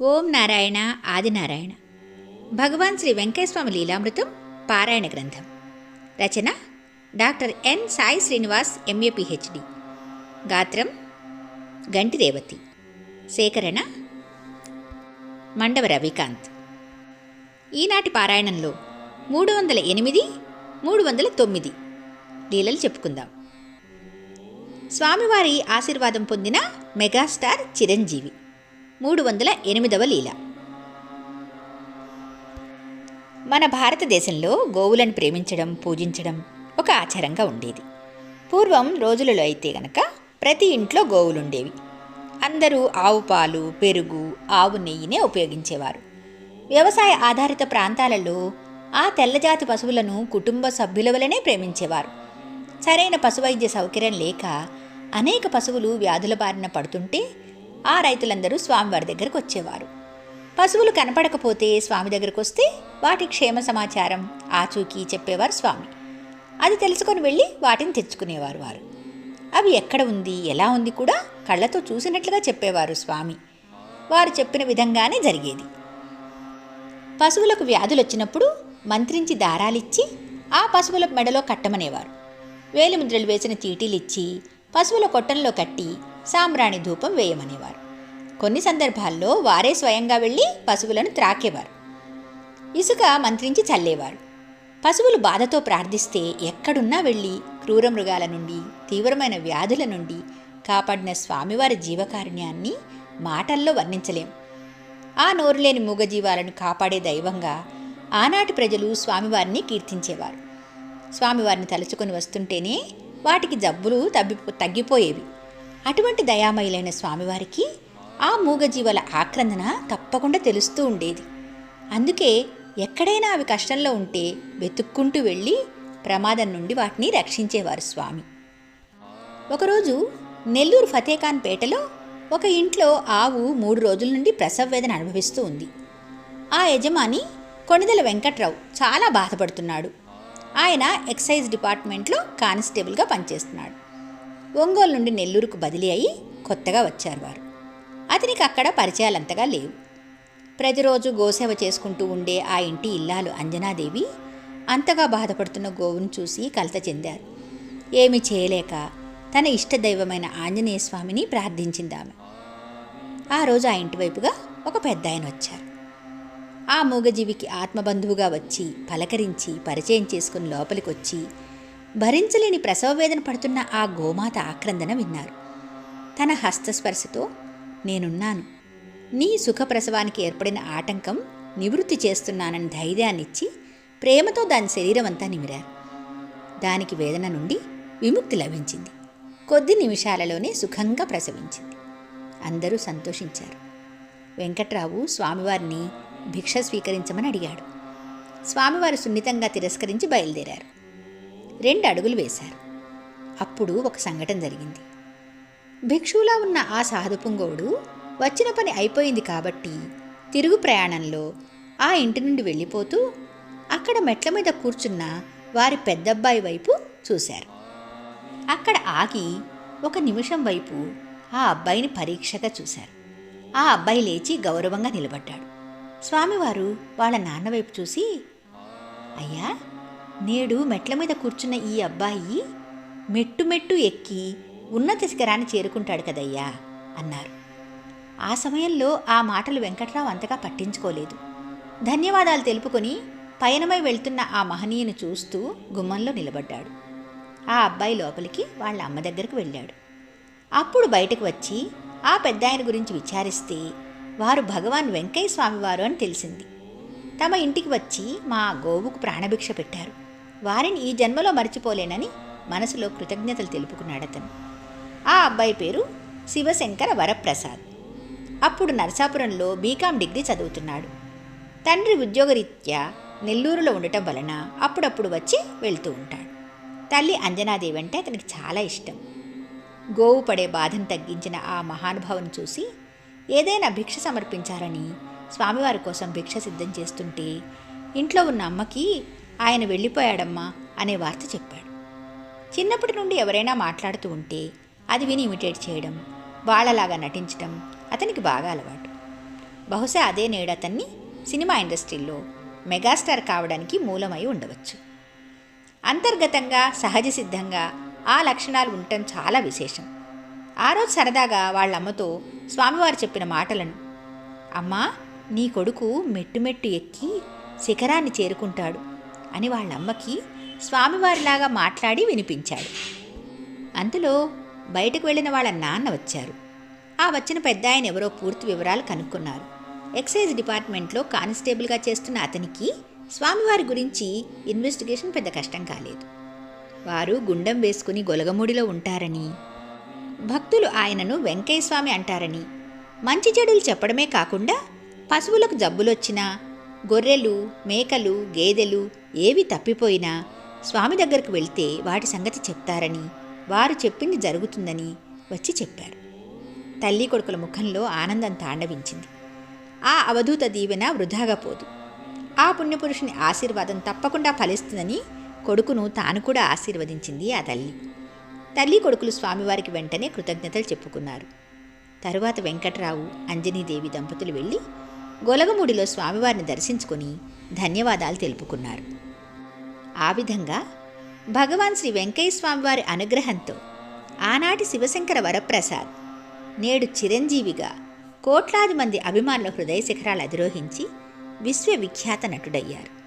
ఓం నారాయణ ఆదినారాయణ. భగవాన్ శ్రీ వెంకటస్వామి లీలామృతం పారాయణ గ్రంథం. రచన doctor N Sai Srinivas MA PhD. గాత్రం గంటి రేవతి సేకరణ మండవ రవికాంత్. ఈనాటి పారాయణంలో మూడు వందల ఎనిమిది మూడు వందల తొమ్మిది లీలలు చెప్పుకుందాం. స్వామివారి ఆశీర్వాదం పొందిన మెగాస్టార్ చిరంజీవి. మూడు వందల ఎనిమిదవ లీల. మన భారతదేశంలో గోవులను ప్రేమించడం పూజించడం ఒక ఆచారంగా ఉండేది. పూర్వం రోజులలో అయితే గనక ప్రతి ఇంట్లో గోవులుండేవి. అందరూ ఆవు పాలు పెరుగు ఆవు నెయ్యినే ఉపయోగించేవారు. వ్యవసాయ ఆధారిత ప్రాంతాలలో ఆ తెల్లజాతి పశువులను కుటుంబ సభ్యుల వలనే ప్రేమించేవారు. సరైన పశువైద్య సౌకర్యం లేక అనేక పశువులు వ్యాధుల బారిన పడుతుంటే ఆ రైతులందరూ స్వామివారి దగ్గరకు వచ్చేవారు. పశువులు కనపడకపోతే స్వామి దగ్గరకు వస్తే వాటి క్షేమ సమాచారం ఆచూకీ చెప్పేవారు స్వామి. అది తెలుసుకొని వెళ్ళి వాటిని తెచ్చుకునేవారు వారు. అవి ఎక్కడ ఉంది ఎలా ఉంది కూడా కళ్ళతో చూసినట్లుగా చెప్పేవారు స్వామి. వారు చెప్పిన విధంగానే జరిగేది. పశువులకు వ్యాధులు వచ్చినప్పుడు మంత్రించి దారాలిచ్చి ఆ పశువుల మెడలో కట్టమనేవారు. వేలిముద్రలు వేసిన చీటీలిచ్చి పశువుల కొట్టంలో కట్టి సాంబ్రాణి ధూపం వేయమనేవారు. కొన్ని సందర్భాల్లో వారే స్వయంగా వెళ్ళి పశువులను త్రాకేవారు. ఇసుక మంత్రించి చల్లేవారు. పశువులు బాధతో ప్రార్థిస్తే ఎక్కడున్నా వెళ్ళి క్రూర మృగాల నుండి తీవ్రమైన వ్యాధుల నుండి కాపాడిన స్వామివారి జీవకారుణ్యాన్ని మాటల్లో వర్ణించలేం. ఆ నోరులేని మూగజీవాలను కాపాడే దైవంగా ఆనాటి ప్రజలు స్వామివారిని కీర్తించేవారు. స్వామివారిని తలుచుకొని వస్తుంటేనే వాటికి జబ్బులు తగ్గి తగ్గిపోయేవి. అటువంటి దయామయులైన స్వామివారికి ఆ మూగజీవుల ఆక్రందన తప్పకుండా తెలుస్తూ ఉండేది. అందుకే ఎక్కడైనా అవి కష్టంలో ఉంటే వెతుక్కుంటూ వెళ్ళి ప్రమాదం నుండి వాటిని రక్షించేవారు స్వామి. ఒకరోజు నెల్లూరు ఫతేఖాన్ పేటలో ఒక ఇంట్లో ఆవు మూడు రోజుల నుండి ప్రసవ వేదన అనుభవిస్తూ ఉంది. ఆ యజమాని కొణిదల వెంకట్రావు చాలా బాధపడుతున్నాడు. ఆయన ఎక్సైజ్ డిపార్ట్మెంట్లో కానిస్టేబుల్గా పనిచేస్తున్నాడు. ఒంగోలు నుండి నెల్లూరుకు బదిలీ అయి కొత్తగా వచ్చారు వారు. అతనికి అక్కడ పరిచయాలంతగా లేవు. ప్రతిరోజు గోసేవ చేసుకుంటూ ఉండే ఆ ఇంటి ఇల్లాలు అంజనాదేవి అంతగా బాధపడుతున్న గోవును చూసి కలత చెందారు. ఏమి చేయలేక తన ఇష్టదైవమైన ఆంజనేయ స్వామిని ప్రార్థించింది ఆమె ఆ రోజు ఆ ఇంటి వైపుగా ఒక పెద్ద ఆయన వచ్చారు. ఆ మూగజీవికి ఆత్మబంధువుగా వచ్చి పలకరించి పరిచయం చేసుకుని లోపలికొచ్చి భరించలేని ప్రసవ వేదన పడుతున్న ఆ గోమాత ఆక్రందన విన్నారు. తన హస్తస్పర్శతో నేనున్నాను. నీ సుఖ ప్రసవానికి ఏర్పడిన ఆటంకం నివృత్తి చేస్తున్నానని ధైర్యాన్నిచ్చి ప్రేమతో దాని శరీరం అంతా నిమిరారు. దానికి వేదన నుండి విముక్తి లభించింది. కొద్ది నిమిషాలలోనే సుఖంగా ప్రసవించింది. అందరూ సంతోషించారు. వెంకట్రావు స్వామివారిని భిక్ష స్వీకరించమని అడిగాడు. స్వామివారు సున్నితంగా తిరస్కరించి బయలుదేరారు. రెండు అడుగులు వేశారు. అప్పుడు ఒక సంఘటన జరిగింది. భిక్షువులా ఉన్న ఆ సాధుపుంగోడు వచ్చిన పని అయిపోయింది కాబట్టి తిరుగు ప్రయాణంలో ఆ ఇంటి నుండి వెళ్ళిపోతూ అక్కడ మెట్ల మీద కూర్చున్న వారి పెద్దబ్బాయి వైపు చూశారు. అక్కడ ఆగి ఒక నిమిషం వైపు ఆ అబ్బాయిని పరీక్షగా చూశారు. ఆ అబ్బాయి లేచి గౌరవంగా నిలబడ్డాడు. స్వామివారు వాళ్ళ నాన్న వైపు చూసి అయ్యా నేడు మెట్ల మీద కూర్చున్న ఈ అబ్బాయి మెట్టు మెట్టు ఎక్కి ఉన్నత శిఖరాన్ని చేరుకుంటాడు కదయ్యా అన్నారు. ఆ సమయంలో ఆ మాటలు వెంకట్రావు అంతగా పట్టించుకోలేదు. ధన్యవాదాలు తెలుపుకొని పయనమై వెళ్తున్న ఆ మహనీయుని చూస్తూ గుమ్మంలో నిలబడ్డాడు. ఆ అబ్బాయి లోపలికి వాళ్ళ అమ్మ దగ్గరకు వెళ్ళాడు. అప్పుడు బయటకు వచ్చి ఆ పెద్ద ఆయన గురించి విచారిస్తే వారు భగవాన్ వెంకయ్య స్వామివారు అని తెలిసింది. తమ ఇంటికి వచ్చి మా గోవుకు ప్రాణభిక్ష పెట్టారు. వారిని ఈ జన్మలో మర్చిపోలేనని మనసులో కృతజ్ఞతలు తెలుపుకున్నాడు అతను. ఆ అబ్బాయి పేరు శివశంకర వరప్రసాద్. అప్పుడు నరసాపురంలో బీకాం డిగ్రీ చదువుతున్నాడు. తండ్రి ఉద్యోగరీత్యా నెల్లూరులో ఉండటం వలన అప్పుడప్పుడు వచ్చి వెళ్తూ ఉంటాడు. తల్లి అంజనాదేవి అంటే అతనికి చాలా ఇష్టం. గోవు పడే బాధను తగ్గించిన ఆ మహానుభావుని చూసి ఏదైనా భిక్ష సమర్పించాలని స్వామివారి కోసం భిక్ష సిద్ధం చేస్తుంటే ఇంట్లో ఉన్న అమ్మకి ఆయన వెళ్ళిపోయాడమ్మా అనే వార్త చెప్పాడు. చిన్నప్పటి నుండి ఎవరైనా మాట్లాడుతూ ఉంటే అది విని ఇమిటేట్ చేయడం వాళ్ళలాగా నటించడం అతనికి బాగా అలవాటు. బహుశా అదే నేడు అతన్ని సినిమా ఇండస్ట్రీలో మెగాస్టార్ కావడానికి మూలమై ఉండవచ్చు. అంతర్గతంగా సహజ సిద్ధంగా ఆ లక్షణాలు ఉండటం చాలా విశేషం. ఆ రోజు సరదాగా వాళ్ళ అమ్మతో స్వామివారు చెప్పిన మాటలను అమ్మా నీ కొడుకు మెట్టు మెట్టు ఎక్కి శిఖరాన్ని చేరుకుంటాడు. అని వాళ్ళ అమ్మకి స్వామివారిలాగా మాట్లాడి వినిపించాడు. అంతలో బయటకు వెళ్ళిన వాళ్ళ నాన్న వచ్చారు. ఆ వచ్చిన పెద్ద ఆయన ఎవరో పూర్తి వివరాలు కనుక్కున్నారు. ఎక్సైజ్ డిపార్ట్మెంట్లో కానిస్టేబుల్గా చేస్తున్న అతనికి స్వామివారి గురించి ఇన్వెస్టిగేషన్ పెద్ద కష్టం కాలేదు. వారు గుండం వేసుకుని గొలగముడిలో ఉంటారని భక్తులు ఆయనను వెంకయ్య స్వామి అంటారని మంచి చెడులు చెప్పడమే కాకుండా పశువులకు జబ్బులొచ్చినా గొర్రెలు మేకలు గేదెలు ఏవి తప్పిపోయినా స్వామి దగ్గరకు వెళ్తే వాటి సంగతి చెప్తారని వారు చెప్పింది జరుగుతుందని వచ్చి చెప్పారు. తల్లి కొడుకుల ముఖంలో ఆనందం తాండవించింది. ఆ అవధూత దీవెన వృధాగా పోదు. ఆ పుణ్యపురుషుని ఆశీర్వాదం తప్పకుండా ఫలిస్తుందని కొడుకును తాను కూడా ఆశీర్వదించింది ఆ తల్లి. తల్లి కొడుకులు స్వామివారికి వెంటనే కృతజ్ఞతలు చెప్పుకున్నారు. తరువాత వెంకట్రావు అంజనీదేవి దంపతులు వెళ్ళి గొలగముడిలో స్వామివారిని దర్శించుకొని ధన్యవాదాలు తెలుపుకున్నారు. ఆ విధంగా భగవాన్ శ్రీ వెంకయ్య స్వామివారి అనుగ్రహంతో ఆనాటి శివశంకర వరప్రసాద్ నేడు చిరంజీవిగా కోట్లాది మంది అభిమానుల హృదయ శిఖరాలు అధిరోహించి విశ్వవిఖ్యాత నటుడయ్యారు.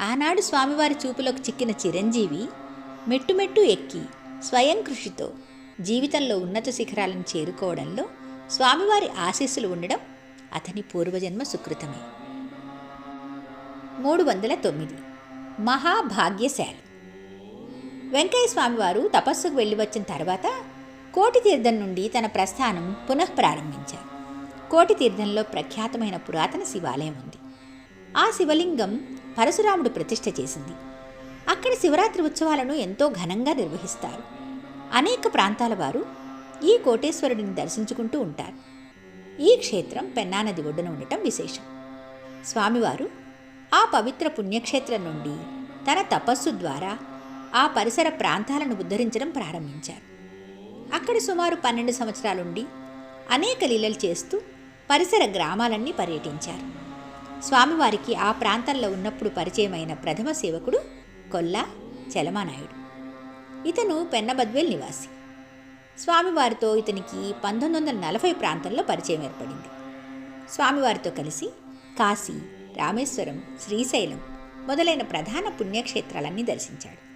ఆనాడు స్వామివారి చూపులోకి చిక్కిన చిరంజీవి మెట్టుమెట్టు ఎక్కి స్వయం కృషితో జీవితంలో ఉన్నత శిఖరాలను చేరుకోవడంలో స్వామివారి ఆశీస్సులు ఉండడం అతని పూర్వజన్మ సుకృతమే. మూడు వందల తొమ్మిది. మహాభాగ్యశాలి. వెంకయ్య స్వామివారు తపస్సుకు వెళ్ళి వచ్చిన తర్వాత కోటి తీర్థం నుండి తన ప్రస్థానం పునః ప్రారంభించారు. కోటి తీర్థంలో ప్రఖ్యాతమైన పురాతన శివాలయం ఉంది. ఆ శివలింగం పరశురాముడు ప్రతిష్ఠ చేసింది. అక్కడ శివరాత్రి ఉత్సవాలను ఎంతో ఘనంగా నిర్వహిస్తారు. అనేక ప్రాంతాల వారు ఈ కోటేశ్వరుడిని దర్శించుకుంటూ ఉంటారు. ఈ క్షేత్రం పెన్నానది ఒడ్డున ఉండటం విశేషం. స్వామివారు ఆ పవిత్ర పుణ్యక్షేత్రం నుండి తన తపస్సు ద్వారా ఆ పరిసర ప్రాంతాలను ఉద్ధరించడం ప్రారంభించారు. అక్కడ సుమారు పన్నెండు సంవత్సరాలుండి అనేక లీలలు చేస్తూ పరిసర గ్రామాలన్నీ పర్యటించారు. స్వామివారికి ఆ ప్రాంతంలో ఉన్నప్పుడు పరిచయమైన ప్రథమ సేవకుడు కొల్లా చలమానాయుడు. ఇతను పెన్నబద్వేల్ నివాసి. స్వామివారితో ఇతనికి పంతొమ్మిది వందల నలభై ప్రాంతంలో పరిచయం ఏర్పడింది. స్వామివారితో కలిసి కాశీ రామేశ్వరం శ్రీశైలం మొదలైన ప్రధాన పుణ్యక్షేత్రాలన్నీ దర్శించాడు.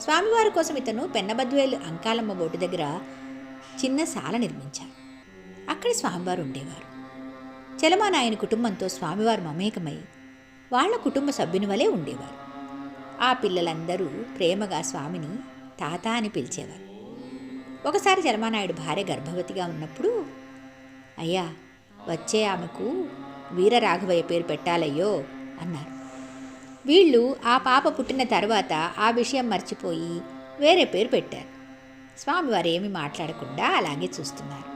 స్వామివారి కోసం ఇతను పెన్నబద్వేలు అంకాలమ్మ బోటు దగ్గర చిన్న శాల నిర్మించారు అక్కడ స్వామివారు ఉండేవారు. చలమానాయని కుటుంబంతో స్వామివారు మమేకమై వాళ్ళ కుటుంబ సభ్యుని వలె ఉండేవారు. ఆ పిల్లలందరూ ప్రేమగా స్వామిని తాత అని పిలిచేవారు. ఒకసారి చలమానాయుడు భార్య గర్భవతిగా ఉన్నప్పుడు అయ్యా వచ్చే ఆమెకు వీరరాఘవయ్య పేరు పెట్టాలయ్యో అన్నారు. వీళ్ళు ఆ పాప పుట్టిన తర్వాత ఆ విషయం మర్చిపోయి వేరే పేరు పెట్టారు. స్వామివారు ఏమీ మాట్లాడకుండా అలాగే చూస్తున్నారు.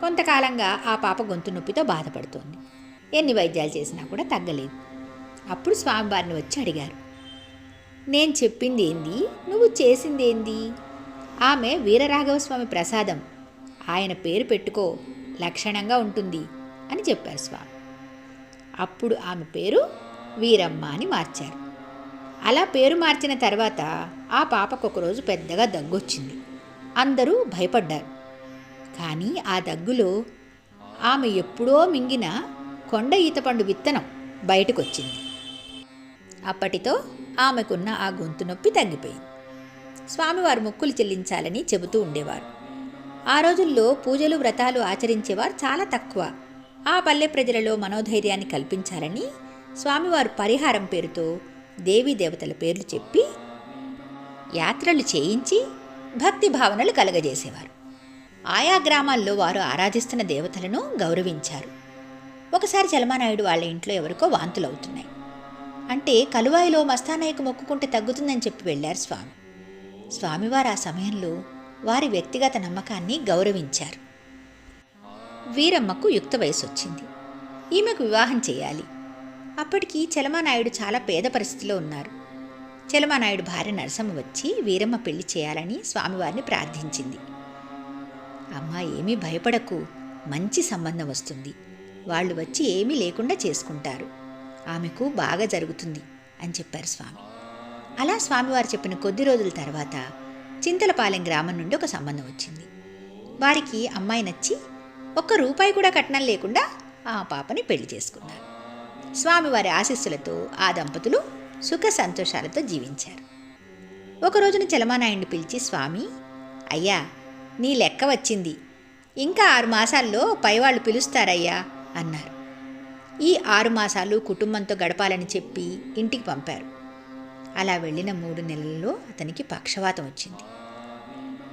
కొంతకాలంగా ఆ పాప గొంతు నొప్పితో బాధపడుతోంది. ఎన్ని వైద్యాలు చేసినా కూడా తగ్గలేదు. అప్పుడు స్వామివారిని వచ్చి అడిగారు నేను చెప్పింది ఏంది నువ్వు చేసింది ఏంది ఆమె వీరరాఘవస్వామి ప్రసాదం. ఆయన పేరు పెట్టుకో లక్షణంగా ఉంటుంది అని చెప్పారు స్వామి. అప్పుడు ఆమె పేరు వీరమ్మ అని మార్చారు. అలా పేరు మార్చిన తర్వాత ఆ పాపకు ఒకరోజు పెద్దగా దగ్గొచ్చింది. అందరూ భయపడ్డారు. కానీ ఆ దగ్గులో ఆమె ఎప్పుడో మింగిన కొండ ఈతపండు విత్తనం బయటకొచ్చింది. అప్పటితో ఆమెకున్న ఆ గొంతు నొప్పి తగ్గిపోయింది. స్వామివారు మొక్కులు చెల్లించాలని చెబుతూ ఉండేవారు. ఆ రోజుల్లో పూజలు వ్రతాలు ఆచరించేవారు చాలా తక్కువ. ఆ పల్లె ప్రజలలో మనోధైర్యాన్ని కల్పించాలని స్వామివారు పరిహారం పేరుతో దేవీ దేవతల పేర్లు చెప్పి యాత్రలు చేయించి భక్తి భావనలు కలగజేసేవారు. ఆయా గ్రామాల్లో వారు ఆరాధిస్తున్న దేవతలను గౌరవించారు. ఒకసారి చలమానాయుడు వాళ్ళ ఇంట్లో ఎవరికో వాంతులు అవుతున్నాయి అంటే కలువాయిలో మస్తానాయకు మొక్కుకుంటే తగ్గుతుందని చెప్పి వెళ్ళారు స్వామి. స్వామివారు ఆ సమయంలో వారి వ్యక్తిగత నమ్మకాన్ని గౌరవించారు. వీరమ్మకు యుక్త వయసు వచ్చింది ఈమెకు వివాహం చేయాలి. అప్పటికి చలమానాయుడు చాలా పేద పరిస్థితిలో ఉన్నారు. చలమానాయుడు భార్య నరసమ్మ వచ్చి వీరమ్మ పెళ్ళి చేయాలని స్వామివారిని ప్రార్థించింది. అమ్మ ఏమీ భయపడకు. మంచి సంబంధం వస్తుంది. వాళ్ళు వచ్చి ఏమీ లేకుండా చేసుకుంటారు. ఆమెకు బాగా జరుగుతుంది అని చెప్పారు స్వామి. అలా స్వామివారు చెప్పిన కొద్ది రోజుల తర్వాత చింతలపాలెం గ్రామం నుండి ఒక సంబంధం వచ్చింది. వారికి అమ్మాయి నచ్చి ఒక్క రూపాయి కూడా కట్నం లేకుండా ఆ పాపని పెళ్ళి చేసుకున్నారు. స్వామివారి ఆశీస్సులతో ఆ దంపతులు సుఖ సంతోషాలతో జీవించారు. ఒక రోజున చలమానాయుడిని పిలిచి స్వామి అయ్యా నీ లెక్క వచ్చింది. ఇంకా ఆరు మాసాల్లో పైవాళ్ళు పిలుస్తారయ్యా అన్నారు. ఈ ఆరు మాసాలు కుటుంబంతో గడపాలని చెప్పి ఇంటికి పంపారు. అలా వెళ్ళిన మూడు నెలల్లో అతనికి పక్షవాతం వచ్చింది.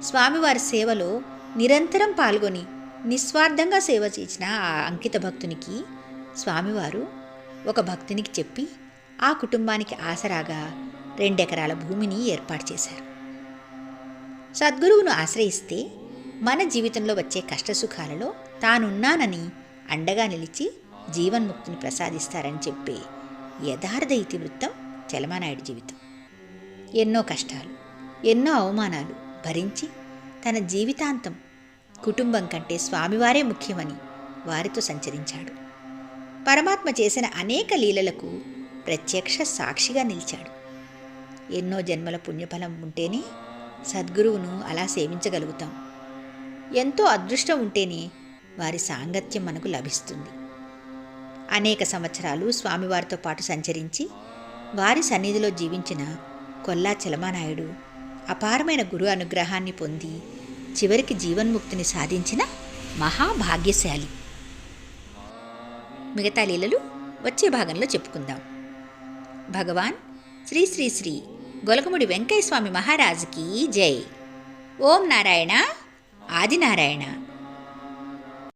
స్వామివారి సేవలో నిరంతరం పాల్గొని నిస్వార్థంగా సేవ చేసిన ఆ అంకిత భక్తునికి స్వామివారు ఒక భక్తునికి చెప్పి ఆ కుటుంబానికి ఆసరాగా రెండెకరాల భూమిని ఏర్పాటు చేశారు. సద్గురువును ఆశ్రయిస్తే మన జీవితంలో వచ్చే కష్టసుఖాలలో తానున్నానని అండగా నిలిచి జీవన్ముక్తిని ప్రసాదిస్తారని చెప్పే యథార్థ ఇతివృత్తం చలమానాయుడు జీవితం. ఎన్నో కష్టాలు ఎన్నో అవమానాలు భరించి తన జీవితాంతం కుటుంబం కంటే స్వామివారే ముఖ్యమని వారితో సంచరించాడు. పరమాత్మ చేసిన అనేక లీలలకు ప్రత్యక్ష సాక్షిగా నిలిచాడు. ఎన్నో జన్మల పుణ్యఫలం ఉంటేనే సద్గురువును అలా సేవించగలుగుతాం. ఎంతో అదృష్టం ఉంటేనే వారి సాంగత్యం మనకు లభిస్తుంది. అనేక సంవత్సరాలు స్వామివారితో పాటు సంచరించి వారి సన్నిధిలో జీవించిన కొల్లా చలమానాయుడు అపారమైన గురు అనుగ్రహాన్ని పొంది చివరికి జీవన్ముక్తిని సాధించిన మహాభాగ్యశాలి. మిగతా లీలలు వచ్చే భాగంలో చెప్పుకుందాం. భగవాన్ శ్రీ శ్రీ శ్రీ గొలగముడి వెంకయ్య స్వామి మహారాజుకి జై. ఓం నారాయణ ఆదినారాయణ.